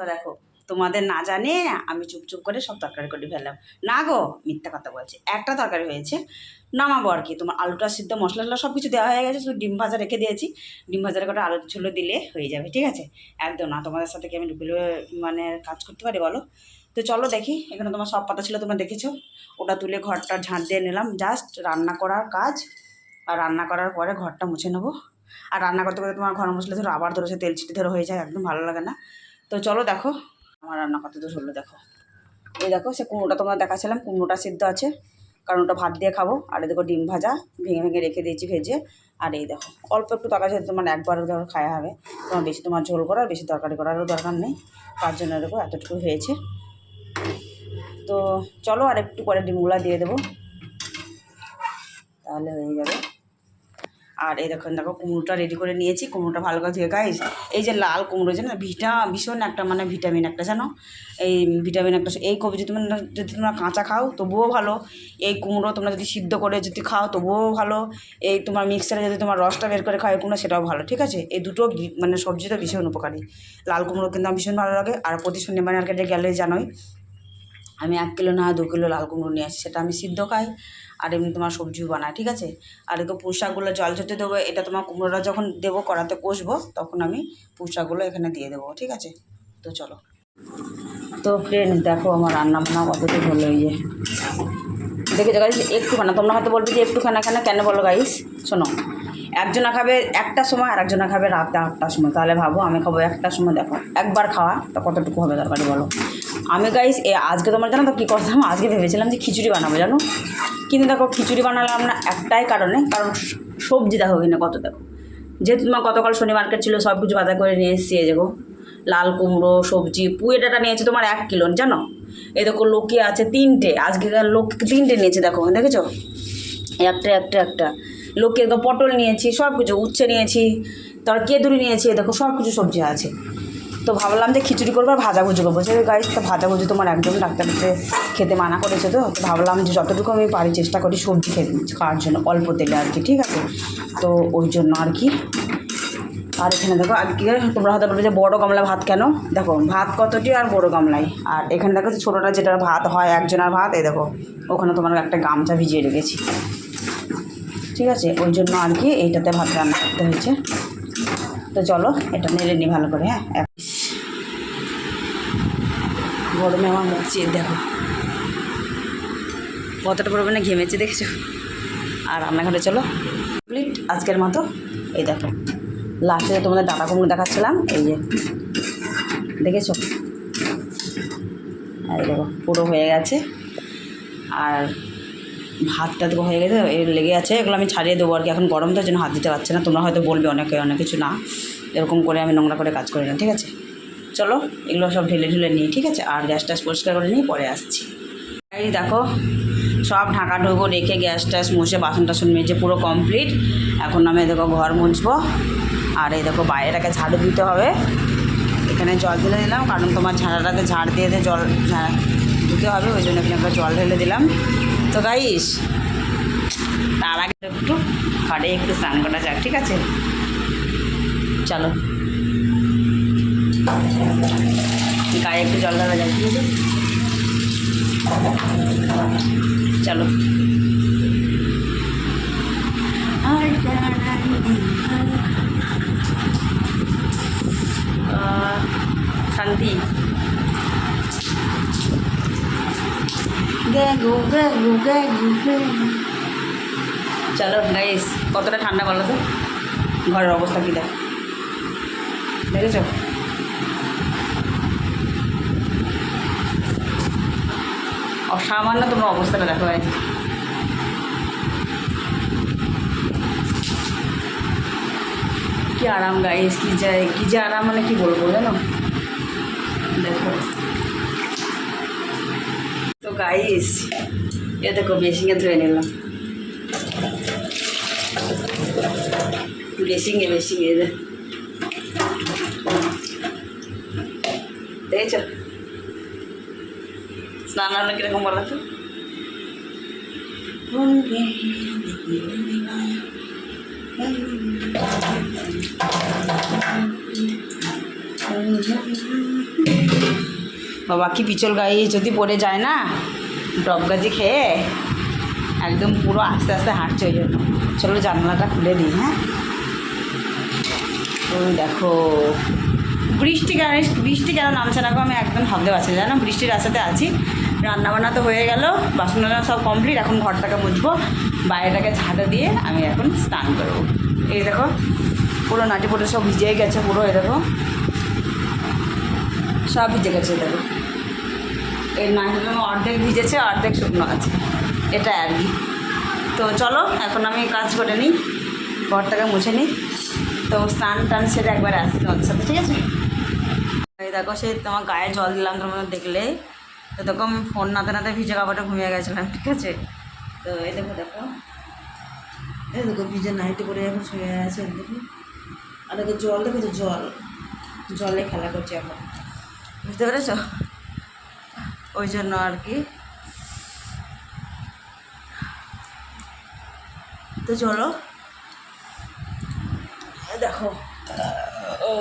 তো দেখো, তোমাদের না জানে আমি চুপ চুপ করে সব তরকারি করে ফেললাম। না গো, মিথ্যা কথা বলছি। একটা তরকারি হয়েছে, নামাবো আর কি। তোমার আলুটা সিদ্ধ মশলা টশলা সব কিছু দেওয়া হয়ে গেছে, শুধু ডিম ভাজা রেখে দিয়েছি। ডিম ভাজার করে আলু ঝুলো দিলে হয়ে যাবে, ঠিক আছে? একদম না, তোমাদের সাথে কি আমি ডুবিলে মানে কাজ করতে পারি বলো? তো চলো দেখি, এখানে তোমার সব পাতা ছিল, তোমরা দেখেছ। ওটা তুলে ঘরটা ঝাঁট দিয়ে নিলাম। জাস্ট রান্না করার কাজ, আর রান্না করার পরে ঘরটা মুছে নেব। আর রান্না করতে করতে তোমার ঘর মশলা ধরো আবার ধরো সে তেল চিটি ধরো হয়ে যায়, একদম ভালো লাগে না। তো চলো দেখো, আমার রান্না করতে তো হলো দেখো। এই দেখো, সে কুমড়োটা তোমরা দেখাচ্ছিলাম, কুমড়োটা সিদ্ধ আছে, কারণ ওটা ভাত দিয়ে খাব। আর দেখো ডিম ভাজা, ভেঙে ভেঙে রেখে দিয়েছি ভেজে। আর এই দেখো, অল্প একটু তরকারি সাথে তোমার একবার ধরো খাওয়া হবে। তোমার বেশি তোমার ঝোল করার, বেশি তরকারি করারও দরকার নেই। তার জন্য দেখো এতটুকু হয়েছে। তো চলো আর একটু পরে ডিমগুলা দিয়ে দেবো। তাহলে হয়ে যাবে। আর এই দেখুন, দেখো কুমড়োটা রেডি করে নিয়েছি। কুমড়োটা ভালো করে ধুয়ে গাইস এই যে লাল কুমড়ো, জানো, ভিটা, ভীষণ একটা মানে ভিটামিন একটা, জানো? এই ভিটামিন একটা, এই কবি যদি তোমরা যদি তোমরা কাঁচা খাও, তবুও ভালো। এই কুমড়ো তোমরা যদি সিদ্ধ করে যদি খাও, তবুও ভালো। এই তোমার মিক্সারে যদি তোমার রসটা বের করে খাও কুমড়ো, সেটাও ভালো, ঠিক আছে? এই দুটো মানে সবজিটা ভীষণ উপকারী। লাল কুমড়ো কিন্তু আমার ভীষণ ভালো লাগে। আর প্রতি শনিবার মার্কেটে গেলে জানোই আমি এক কিলো না, দু কিলো লাল কুমড়ো নিয়ে আসি সেটা আমি সিদ্ধ খাই আর এমনি তোমার সবজিও বানাই, ঠিক আছে? আর এদিকে পুঁই জল ঝরতে দেবো, এটা তোমার কুমড়োটা যখন দেবো কড়াতে কষবো, তখন আমি পুঁই শাকগুলো এখানে দিয়ে দেবো, ঠিক আছে? তো চলো। তো ফ্রেন্ড দেখো আমার রান্না বান্না কতটুকু হলো ইয়ে দেখেছ গাইস একটুখানা, তোমরা হয়তো বলবে যে একটুখানা কেন কেন বলো গাইস শোনো। একজনা খাবে একটার সময় আর একজনা খাবে রাত আটটার সময়। তাহলে ভাবো, আমি খাব একটার সময়, দেখো, একবার খাওয়া, তো কতটুকু হবে তরকারি বলো? আমি গাইস এ, আজকে তোমার জানো তো কী করতাম? আজকে ভেবেছিলাম যে খিচুড়ি বানাবো, জানো? কিন্তু দেখো, খিচুড়ি বানালাম না একটাই কারণে, কারণ সবজি দেখো কিনা কত দেখো। যেহেতু তোমার গতকাল শনি মার্কেট ছিল সব কিছু বাজার করে নিয়ে এসেছি দেখো, লাল কুমড়ো, সবজি পুয়ে ডাটা নিয়েছে তোমার এক কিলো, জানো? এ দেখো, লোকে আছে তিনটে আজকেকার লোক তিনটে নিয়েছে, দেখো, দেখেছ? একটা একটা একটা। লোকে তো পটল নিয়েছি, সব কিছু, উচ্ছে নিয়েছি, তারপর কেঁদুরি নিয়েছি দেখো সব কিছু সবজি আছে। তো ভাবলাম যে খিচুড়ি করব আর ভাজাভুজি করব। সে গাইস তো ভাজাভুজি তোমার একদম ডাক্তারতে খেতে মানা করেছে তো। ভাবলাম যে যতটুকু আমি পারি চেষ্টা করি সবজি খেতে, খাওয়ার জন্য, অল্প তেলে আর কি, ঠিক আছে? তো ওই জন্য আর কি। আর এখানে দেখো, আর আজকে তোমরা হয়তো বলবে যে বড়ো গামলা ভাত কেন? দেখো, ভাত কতটি আর বড়ো গামলায় আর এখানে দেখো ছোটোটা যেটা ভাত হয়, একজনের ভাত, এই দেখো, ওখানে তোমার একটা গামছা ভিজিয়ে রেখেছি। ঠিক আছে? ওই জন্য আর কি এইটাতে ভাত রান্না করতে হয়েছে। তো চলো, এটা নেড়ে নিই ভালো করে হ্যাঁ? গরমে আমার মুখ দেখো। কতটা পরিমাণে ঘেমেছে দেখেছ? আর রান্নাঘরে চলো। কমপ্লিট আজকের মতো। এই দেখো লাস্টে তোমাদের ডাটা কুমড়ো দেখাচ্ছিলাম, এই যে, দেখেছ? এই দেখো, পুরো হয়ে গেছে। আর ভাতটা তো হয়ে গেছে লেগে আছে, এগুলো আমি ছাড়িয়ে দেবো আর কি। এখন গরম তো জন্য হাত দিতে পারছে না। তোমরা হয়তো বলবে অনেকে, অনেক কিছু না। এরকম করে আমি নোংরা করে কাজ করি না, ঠিক আছে? চলো, এগুলো সব ঢেলে ঢেলে নিই, ঠিক আছে? আর গ্যাস ট্যাস পরিষ্কার করে নিয়ে পরে আসছি। এই দেখো, সব ঢাকা ঢুকো রেখে গ্যাস ট্যাস মুছে বাসন টাসন মেজে পুরো কমপ্লিট। এখন আমি দেখো ঘর মুছবো। আর এই দেখো বাইরেটাকে ঝাড়ু দিতে হবে। এখানে জল ঢেলে দিলাম, কারণ তোমার ঝাড়াটাতে ঝাড় দিয়ে দিয়ে জল, ঝাড়া দিতে হবে, ওই জন্য এখানে একটা জল ঢেলে দিলাম। তো গাইস তার আগে একটু ঘরে একটু স্নান করা যাক, ঠিক আছে? চলো। গায়ে একটু জল ঢালা যাক চলো। শান্তি। গেগু গেগু গেগু। চলো গাইস কতটা ঠান্ডা বলো তো? ঘরের অবস্থা কী দেখ? দেখেছ? অসামান্য তোমার অবস্থাটা দেখো গাইস কি আরাম গাইস কি যায় কি যে আরাম মানে কি বলব জানো দেখো তো গাইস এ দেখো বেসিংয়ে ধুয়ে নিলাম বেসিংয়ে বেসিংয়ে এ দেখ। দেখেছ স্নান হলো কীরকম বলো তো বাবা কি পিচল গায়ে যদি পড়ে যায় না? ডব গাজি খেয়ে একদম পুরো আস্তে আস্তে হাঁটছে ওই জন্য। চলো জানলাটা খুলে দিই হ্যাঁ? ওই দেখো, বৃষ্টি কেন বৃষ্টি কেন নামছে না আমি একদম ভাবতে পারছি জানো, বৃষ্টির রাস্তাতে আছি। রান্নাবান্না তো হয়ে গেল, বাসন টাসন সব কমপ্লিট এখন ঘরটাকে মুছবো। বাইরেটাকে ঝাঁটা দিয়ে আমি এখন স্নান করব। এই দেখো, পুরো নাটি পুরো সব ভিজে গেছে পুরো, এই দেখো। সব ভিজে গেছে দেখো। এই নাইটটা অর্ধেক ভিজেছে, অর্ধেক শুকনো আছে। এটা আর কি। তো চলো, এখন আমি কাজ করে নিই ঘরটাকে মুছে নিই। তো স্নান টান সেটা একবার আসছি তোমাদের সাথে, ঠিক আছে? দেখো সে তোমার গায়ে জল দিলাম তোমার দেখলে। তো দেখো, আমি ফোন নাতে নাতে ভিজে কাপড়টা ঘুমিয়ে গেছিলাম, ঠিক আছে? তো এই দেখো দেখো। এই দেখো, ভিজে নাইটি করে এখন শুয়ে আছে দেখো আর দেখো, জল দেখো জল। জলে খেলা করছে এখন। বুঝতে পেরেছ? ওই জন্য আর কি। তো চলো। দেখো। ও,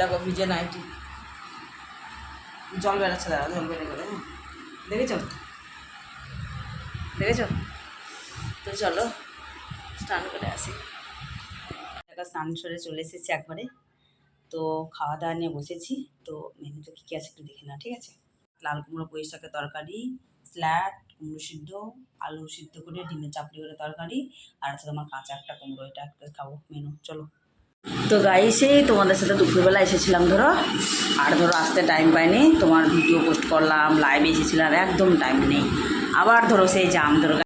দেখো ভিজে নাইটি। জল বেড়াচ্ছে দাঁড়া জল বেড়ে হ্যাঁ দেখেছ? দেখেছ? তো চলো, স্নান করে আসি। দেখা, স্নান সেরে চলে এসেছি একবারে। তো খাওয়া দাওয়া নিয়ে বসেছি। তো মেনুতে কী কী আছে একটু দেখে নাও, ঠিক আছে? লাল কুমড়ো পুঁই শাকের তরকারি স্ল্যাট কুমড়ো সিদ্ধ, আলু সিদ্ধ করে ডিমের চাপড়ি করে তরকারি, আর আছে তোমার কাঁচা একটা কুমড়ো, এটা একটা খাব মেনু, চলো। তো গাইসে তোমাদের সাথে দুপুরবেলা এসেছিলাম ধরো, আর ধরো আসতে টাইম পাইনি, তোমার ভিডিও পোস্ট করলাম লাইভে এসেছিলাম একদম টাইম নেই। আবার ধরো সেই জাম ধরো